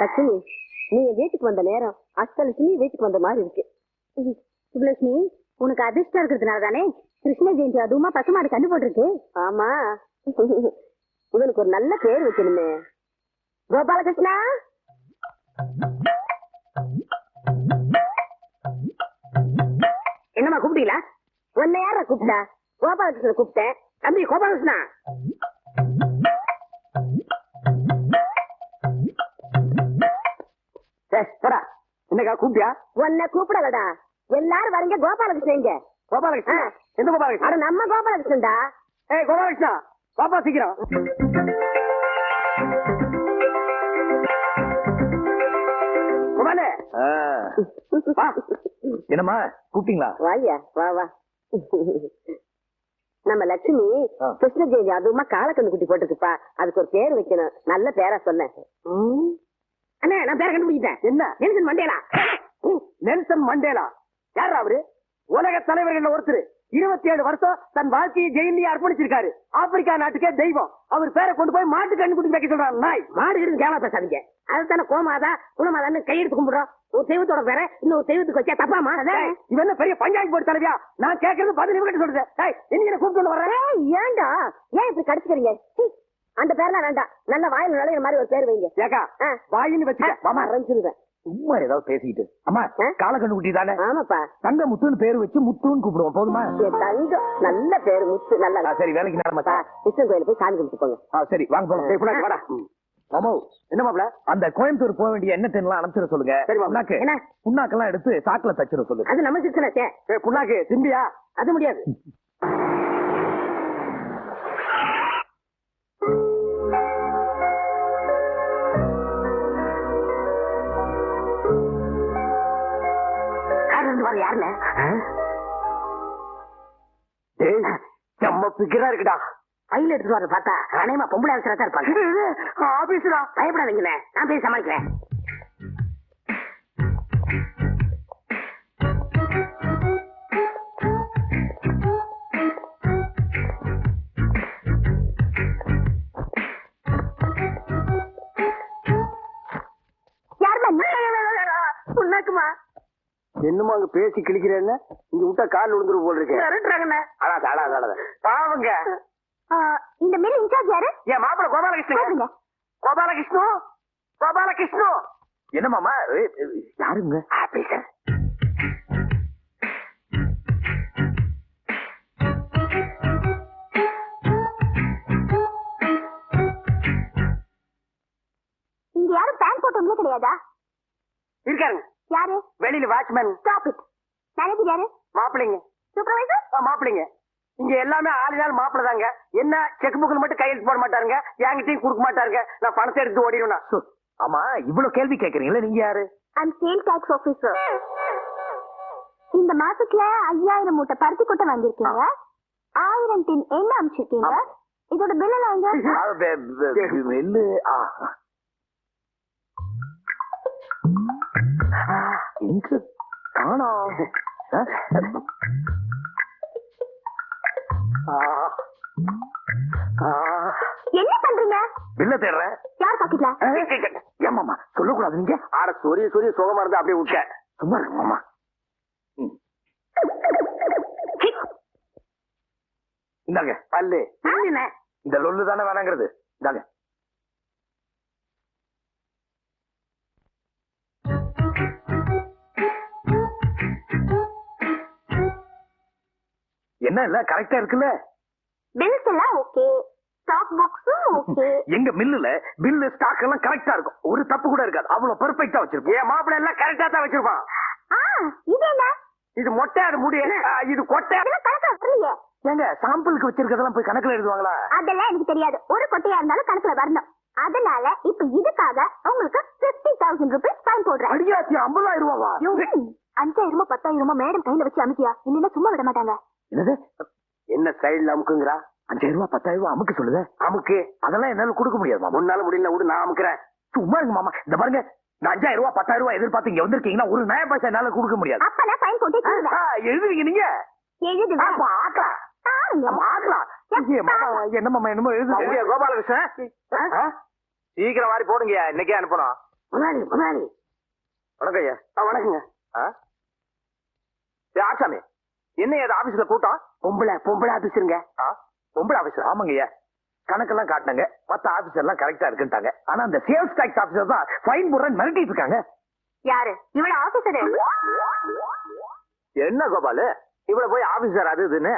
லட்சுமி நீ வீட்டுக்கு வந்த நேரம் அஷ்டலட்சுமி வீட்டுக்கு வந்த மாதிரி இருக்கு. சுபலட்சுமி உனக்கு அதிர்ஷ்டம் இருக்கிறதுனால தானே கிருஷ்ண ஜெயந்தி அதுவுமா பசுமாடு கண்டு போட்டிருக்கு? ஆமா. இவனுக்கு ஒரு நல்ல பேர் வைக்கணுமே கோபாலகிருஷ்ணா? என்னம்மா கூப்பிட்டீங்களா? உன்னை யார கூப்பிட்டா? கோபாலகிருஷ்ணன் கூப்பிட்டேன். தம்பி கோபாலகிருஷ்ணா? போடா என்னக்கா கூப்பிட்டியா? உன்னை கூப்பிடலடா. எல்லாரும் வரீங்க கோபாலகிருஷ்ணன் இங்க. கோபாலகிருஷ்ணன்? எந்த அட கோபாலகிருஷ்ணன் நம்ம கோபாலகிருஷ்ணன்டா. ஏய் கோபாலகிருஷ்ணா பாப்பா சீக்கிரம். கோபாலே வா. என்னம்மா கூப்பிட்டீங்களா? வாயா வா வா. நம்ம லட்சுமி. கிருஷ்ண ஜெயந்தி அதுவுமா காலக்கண்ணு குட்டி போட்டுருக்குப்பா. அதுக்கு ஒரு பேர் வைக்கணும். நல்ல பேரா சொல்ல அண்ணா நான் பேரை கண்டுபிடிச்சிட்டேன். என்ன? Nelson Mandela. Nelson Mandela. யார் அவரு? உலக தலைவர்கள் ஒருத்தர். இருபத்தி ஏழு வருஷம் தன் வாழ்க்கையை ஜெயிலியே அர்ப்பணிச்சிருக்காரு. ஆப்பிரிக்கா நாட்டுக்கே தெய்வம். அவர் பேரை கொண்டு போய் மாட்டு கண்டுபிடிச்சு வைக்க சொல்றான் நாய். மாடு இருந்து கேவலா பேசாதீங்க. அதுதானே கோமாதா குணமாதான்னு கையெடுத்து கும்பிடுறோம். ஒரு தெய்வத்தோட பேர இன்னொரு தெய்வத்துக்கு வச்சா தப்பாமா டேய், இவன் என்ன பெரிய பஞ்சாயத்து போர்டு தலைவியா? நான் கேட்கறது பதில் இவங்கிட்ட சொல்றேன் என்ன கூப்பிட்டு வர்றேன். ஏன்டா? ஏன் இப்படி கடிச்சுக்கிறீங்க? அந்த பேர்லாம் வேண்டாம். நல்ல வாயில நுழையிற மாதிரி ஒரு பேர் வைங்க. ஏக்கா. வாயின்னு வச்சுக்க. மாமா அரைஞ்சிருவேன். சும்மா ஏதாவது பேசிக்கிட்டு. அம்மா? காலக்கண்ணு குட்டி தானே? ஆமாப்பா. தங்க முத்துன்னு பேர் வச்சு முத்துன்னு கூப்பிடுவோம். போதுமா? தங்கம். நல்ல பேரு முத்து. நல்லா சரி வேலைக்கு நேரமா பா, கிருஷ்ணன் கோயிலுக்கு போய் சாமி கும்பிட்டு போங்க. ஆ சரி வாங்க போலாம். வாடா. மாமா என்ன மாப்ள அந்த கோயம்புத்தூர் போக வேண்டிய எண்ணெய் தென்னலாம் அனுப்பிச்சிட சொல்லுங்க. சரி. புண்ணாக்கு. என்ன? புண்ணாக்கெல்லாம் எடுத்து சாக்குல தச்சிட சொல்லுங்க. அது நம்ம சிஸ்டனாச்சே ஏய் புண்ணாக்கு திம்பியா? அது முடியாது. யாருன்னு? செம்ம பிக்கரா இருக்குடா. ஃபைல் எடுத்துட்டு வர பார்த்தா அனைமா பொம்பளை அவசரா தான் இருப்பாங்க. நான் போய் சமாளிக்கிறேன். என்னமோ அங்க பேசி கிழிக்கிறேன்னு இங்க விட்டா கால் விழுந்துரு போல் இருக்கு. மிரட்டுறாங்கண்ணே அடாத அடாத அடாத பாவங்க. இந்த மில் இன்சார்ஜ் யாரு? என் மாப்பிள கோபாலகிருஷ்ணன். கூப்பிடுங்க. கோபாலகிருஷ்ணு? கோபாலகிருஷ்ணு? என்ன மாமா? யாருங்க? ஆபீசர் இங்க யாரும் பேன் போட்டவங்களே கிடையாதா? இருக்காருங்க. யாரு? வெளியில வாட்ச்மேன் ஸ்டாப் இட் மேனேஜர் யாரு? மாப்பிளைங்க சூப்பர்வைசர் ஆ, மாப்பிளைங்க இங்க எல்லாமே ஆளினால் மாப்பிள தாங்க என்ன செக் புக்கில் மட்டும் கையெழுத்து போட மாட்டாருங்க? என்கிட்டயும் கொடுக்க மாட்டாருங்க. நான் பணத்தை எடுத்து ஓடிடுவேன்? சு, ஆமா இவ்வளவு கேள்வி கேக்குறீங்களே நீங்க யாரு? ஐம் சேல் டாக்ஸ் ஆபீசர் இந்த மாசத்துல ஐயாயிரம் மூட்டை பருத்தி கொட்டை வாங்கியிருக்கீங்க. ஆயிரம் டின் எண்ணெய் அமிச்சிருக்கீங்க. இதோட பில் எல்லாம் எங்க? ஆ. ஆ. என்ன பண்றீங்க? பில்ல தேடுறேன். யார் பாக்கெட்ல? ஏமாமா சொல்லக்கூடாது நீங்க. ஆட சொரிய சொரிய சுகமா இருந்தா அப்படியே விட்டேன் சும்மா இருக்கு மாமா. இந்தாங்க. பல்லு. இந்த லொல்லு தானே வேணாங்கிறது? என்ன இல்ல கரெக்டா இருக்குல்ல? பில்ஸ் எல்லாம் ஓகே ஸ்டாக் புக்ஸும் ஓகே எங்க மில்லுல பில்லு ஸ்டாக் எல்லாம் கரெக்டா இருக்கும். ஒரு தப்பு கூட இருக்காது. அவ்வளவு பெர்ஃபெக்ட்டா வச்சிருப்போம். என் மாப்பிள எல்லாம் கரெக்டா தான் வச்சிருப்பான். ஆ இது என்ன? இது மொட்டை அது முடி இது கொட்டை. அதெல்லாம் கணக்கா வரலையே. ஏங்க சாம்பிளுக்கு வச்சிருக்கதெல்லாம் போய் கணக்குல எழுதுவாங்களா? அதெல்லாம் எனக்கு தெரியாது. ஒரு கொட்டையா இருந்தாலும் கணக்குல வரணும். அதனால இப்ப இதுக்காக உங்களுக்கு பிப்டி தௌசண்ட் ருபீஸ் ஃபைன் போடுறேன். அடியாச்சு ஐம்பதாயிரம் ரூபாவா? அஞ்சாயிரமோ பத்தாயிரமோ மேடம் கையில வச்சு அமைக்கியா? இல்லைன்னா சும்மா விட மாட்டாங்க. என்னது? என்ன சைடுல அமுக்குங்கிறா? அஞ்சாயிரம் ரூபாய் பத்தாயிரம் ரூபாய் அமுக்கு சொல்லுது. அமுக்கு. அதெல்லாம் என்னால கொடுக்க முடியாது மாமா. முன்னால முடியல விடு நான் அமுக்குறேன். சும்மா இருங்க மாமா. இந்த பாருங்க நான் அஞ்சாயிரம் ரூபாய் பத்தாயிரம் ரூபாய் எதிர்பார்த்து இங்க வந்திருக்கீங்கன்னா ஒரு நய பைசா என்னால கொடுக்க முடியாது. அப்ப நான் ஃபைன் போட்டு ஆ, எழுதுவீங்க நீங்க? எழுதுவேன். அப்ப ஆக்கலாம். பாருங்க அப்ப ஆக்கலாம். ஐயே, மாமா, என்ன மாமா என்னமோ எழுது கோபாலகிருஷ்ணன். ஆ? சீக்கிரம் வாரி போடுங்க இன்னைக்கே அனுப்பணும். முதலாளி முதலாளி. வணக்கம் ஐயா ஆ, வணக்கங்க ஆச்சாமி என்ன அது ஆபீஸ்ல கூட்டம்? பொம்பளை பொம்பளை ஆபீஸருங்க ஆ, பொம்பளை ஆபீசர் ஆமாங்க ஐயா. கணக்கெல்லாம் காட்டினாங்க. மத்த ஆபீசர் எல்லாம் கரெக்டா இருக்குன்ட்டாங்க. ஆனா அந்த சேல்ஸ் டாக்ஸ் ஆபீசர் தான் ஃபைன் போடுறேன்னு மிரட்டிட்டு இருக்காங்க. யாரு? இவள ஆபீசர் என்ன கோபாலு? இவ்வளவு போய் ஆபீசர் அது இதுன்னு?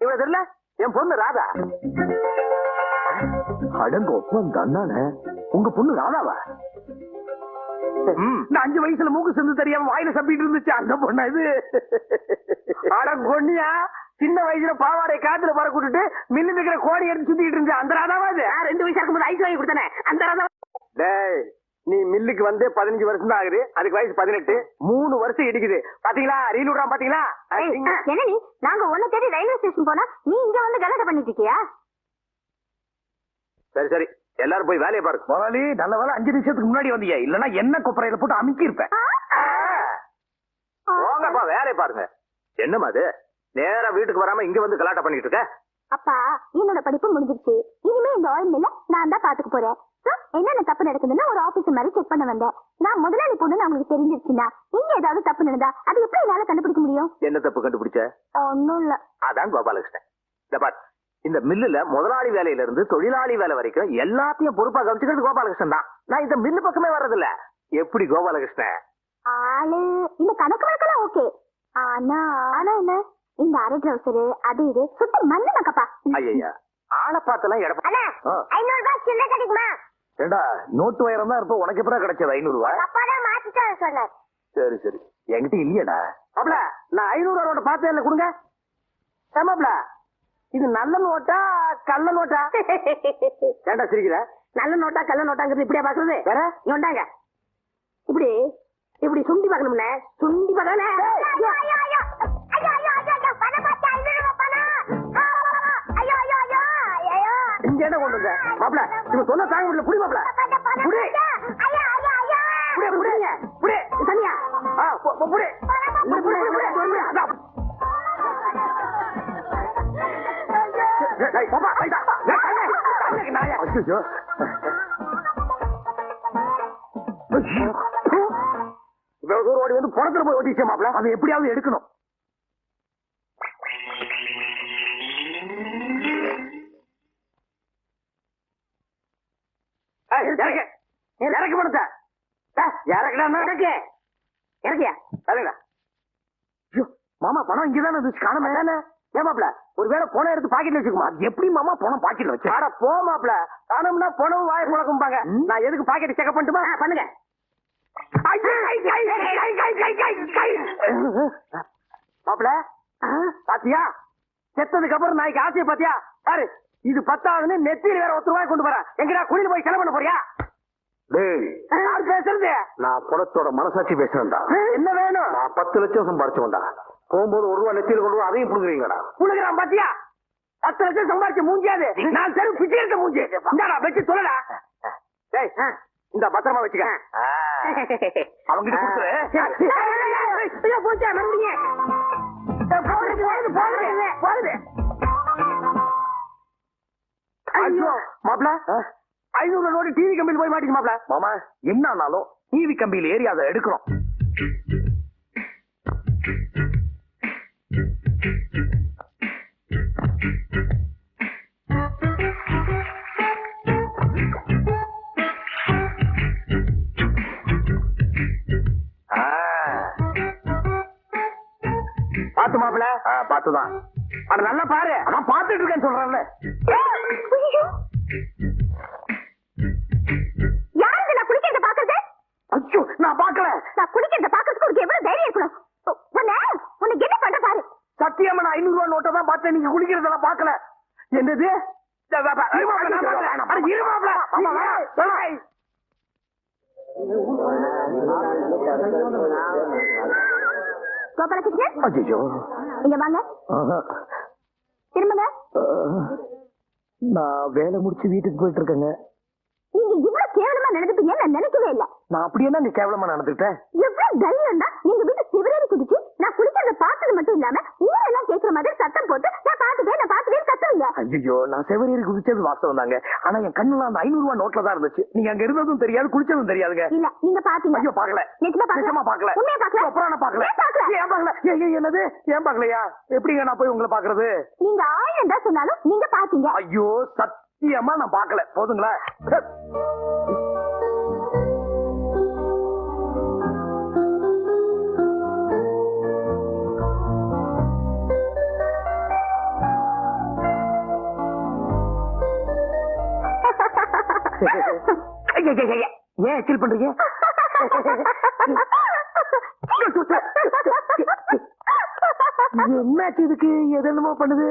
இவ்வளவு தெரியல? என் பொண்ணு ராதா. அடங்க ஒப்பம் தானே உங்க பொண்ணு ராதாவா? நான் அஞ்சு வயசுல மூக்கு செந்து தெரியாம வாயில சப்பிட்டு இருந்துச்சு. அந்த பொண்ணா இது. அட கொன்னியா சின்ன வயசுல பாவாடை காத்துல பற கூட்டுட்டு மில்லு இருக்கிற கோடி எடுத்து சுத்திட்டு இருந்துச்சு. அந்த ராதாவா இது? ரெண்டு வயசா இருக்கும்போது ஐஸ் வாங்கி கொடுத்தானே. அந்த ராதா டேய் நீ மில்லுக்கு வந்து பதினஞ்சு வருஷம் தான் ஆகுது. அதுக்கு வயசு பதினெட்டு. மூணு வருஷம் இடிக்குது. பாத்தீங்களா? ரீல் விடுறான் பாத்தீங்களா? என்ன நீ? நாங்க உன்னை தேடி ரயில்வே ஸ்டேஷன் போனா நீ இங்க வந்து கலாட்டை பண்ணிட்டு இருக்கியா? சரி சரி. எல்லாரும் போய் வேலையை பாருங்க. முதலாளி நல்ல வேலை அஞ்சு நிமிஷத்துக்கு முன்னாடி வந்தீங்க இல்லன்னா என்ன கொப்பரையில போட்டு அமுக்கி இருப்பேன் போங்கப்பா வேலையை பாருங்க. என்னம்மா அது? நேரா வீட்டுக்கு வராம இங்க வந்து கலாட்டா பண்ணிட்டு இருக்க? அப்பா என்னோட படிப்பு முடிஞ்சிருச்சு. இனிமே இந்த ஆயில் மில்ல நான் தான் பாத்துக்க போறேன். So, என்னென்ன தப்பு நடக்குதுன்னு ஒரு ஆபீசர் மாதிரி செக் பண்ண வந்தேன். நான் முதலாளி பொண்ணு உங்களுக்கு தெரிஞ்சிருச்சுன்னா இங்க ஏதாவது தப்பு நடந்தா அது எப்படி என்னால கண்டுபிடிக்க முடியும்? என்ன தப்பு கண்டுபிடிச்ச? ஒண்ணும் இல்ல. அதான் கோபாலகிருஷ்ணன். இந்த இந்த மில்லுல முதலாளி வேலையில இருந்து தொழிலாளி வேலை வரைக்கும் எல்லாத்தையும் பொறுப்பா கவனிச்சுக்கிறது கோபாலகிருஷ்ணன் தான். நான் இந்த மில்லு பக்கமே வர்றதில்ல. எப்படி கோபாலகிருஷ்ணன் ஆளு இந்த கணக்கு வழக்கெல்லாம் ஓகே. ஆனா ஆனா என்ன? இந்த அரை ட்ரௌசரு அது இது சுத்த மண்ணு மக்கப்பா. ஐயா ஆளை பார்த்தெல்லாம் எடப்பா. ஐநூறு ரூபாய் சின்ன கிடைக்குமா? ஏண்டா நோட்டு வயரம் தான் இருப்ப உனக்கு எப்படா கிடைச்சது ஐநூறு ரூபாய்? அப்பா தான் மாத்திட்டு சொன்னார். சரி சரி. என்கிட்ட இல்லையடா. மாப்ள நான் ஐநூறு ரூபா நோட்டு பார்த்தே இல்ல கொடுங்க. ஏமாப்ள இது நல்ல நோட்டா கள்ள நோட்டா ஏண்டா சிரிக்கிற நல்ல நோட்டா கள்ள நோட்டாங்கிறது இப்படியா பாக்குறது வேற இங்க வந்தாங்க இப்படி இப்படி சுண்டி பார்க்கணும்னே சுண்டி பார்க்கணும் இங்க என்ன கொண்டு வந்த மாப்ள இவன் சொன்ன தாங்க முடியல புடி மாப்ள புடி புடி புடிங்க புடி தனியா புடி புடி புடி புடி இவ்வளவு தூரம் ஓடி வந்து புறத்துல போய் ஓட்டிச்சே மாப்ள அதை எப்படியாவது எடுக்கணும் இறக்கு. இறக்கு பணத்தை இறக்கியா மாமா பணம் இங்கதானே காணமே. ஏன் மாப்ள ஒருவேளை போன எடுத்து பாக்கெட்ல வச்சுக்குமா அது எப்படி மாமா பணம் பாக்கெட்ல வச்சு அட போ மாப்ள பணம்னா பணம் வாய முழக்கும்பாங்க நான் எதுக்கு பாக்கெட் செக் பண்ணட்டுமா பண்ணுங்க மாப்ள பாத்தியா செத்ததுக்கு அப்புறம் நாய்க்கு ஆசையை பாத்தியா பாரு இது பத்தாவதுன்னு நெத்தியில வேற ஒருத்தர் ரூபாய் கொண்டு போறேன் எங்கடா குளிர் போய் செலவு பண்ண போறியா டேய் யார் பேசுறது நான் பணத்தோட மனசாட்சி பேசுறேன்டா என்ன வேணும் நான் பத்து லட்சம் சம்பாரிச்சவன்டா போகும்போது ஒரு ரூபா நெத்தியில் கொண்டு அதையும் புடுங்குறீங்கடா புழுகிறான் பாத்தியா? பத்து லட்சம் சம்பாரிச்சு மூஞ்சியாது. நான் தெரு பிச்சை எடுத்த மூஞ்சி. இந்தாடா வச்சு சொல்லடா டேய் இந்த பத்திரமா வச்சுக்க. அவங்கிட்ட கொடுத்துரு. போச்சா. போகுது, போகுது, போகுது, போகுது. ஐயோ. மாப்ள? ஐநூறு நோட்டு டிவி கம்பெனி போய் மாட்டிச்சு மாப்ள. மாமா. என்ன ஆனாலும் டிவி கம்பியில ஏறி அதை எடுக்கணும். பாத்து மாப்ள ஆ, பார்த்துதான். அட நல்லா பாரு. நான் பார்த்துட்டு இருக்கேன்னு சொல்றேன்ல யாருக்கு நான் குடிக்கிறத பாக்குறது அச்சோ நான் பாக்கல நான் குடிக்கிறத பாக்குறதுக்கு உனக்கு எவ்வளவு தைரியம் இருக்கணும்? உன்னை உனக்கு என்ன பண்ற பாரு. சத்தியமா நான் ஐநூறு ரூபாய் நோட்டை தான் பார்த்தேன். நீங்க குடிக்கிறதெல்லாம் பார்க்கல. என்னது? இந்த கோபாலகிருஷ்ணன்? அச்சோ இங்க வாங்க. திரும்புங்க. நான் வேலை முடிச்சு வீட்டுக்கு போயிட்டு இருக்கேங்க நீங்க இவ்வளவு கேவலமா நடந்துப்பீங்க நான் நினைக்கவே இல்ல. நான் அப்படி என்ன கேவலமா நடந்துக்கிட்டேன். எவ்வளவு தைரியம் தான் எங்க வீட்டு சிவரேறி குதிச்சு நான் குடிக்கிறத பார்த்தது மட்டும் இல்லாம ஊரெல்லாம் கேட்கிற மாதிரி சத்தம் போட்டு நான் பாத்துட்டேன் நான் பாத்துட்டேன் கத்துறீங்க. ஐயோ நான் செவரேறி குதிச்சது வாஸ்தவம் தாங்க. ஆனா என் கண்ணுல அந்த ஐநூறு ரூபாய் நோட்ல தான் இருந்துச்சு. நீங்க அங்க இருந்ததும் தெரியாது குளிச்சதும் தெரியாதுங்க. இல்ல நீங்க பாத்தீங்க. ஐயோ பாக்கல நிஜமா பாக்கல நிஜமா பாக்கல உண்மையா பாக்கல அப்புறம் நான் பாக்கல ஏன் பாக்கல? ஏன் பாக்கல ஏன் என்னது? ஏன் பாக்கலையா எப்படிங்க நான் போய் உங்களை பாக்குறது நீங்க ஆயிரம் தான் சொன்னாலும் நீங்க பாத்தீங்க. ஐயோ சத்தியமா நான் பாக்கல போதுங்களா? ஏன் எச்சில் பண்றீங்க? என்னாச்சு இதுக்கு? எது என்னமோ பண்ணுது?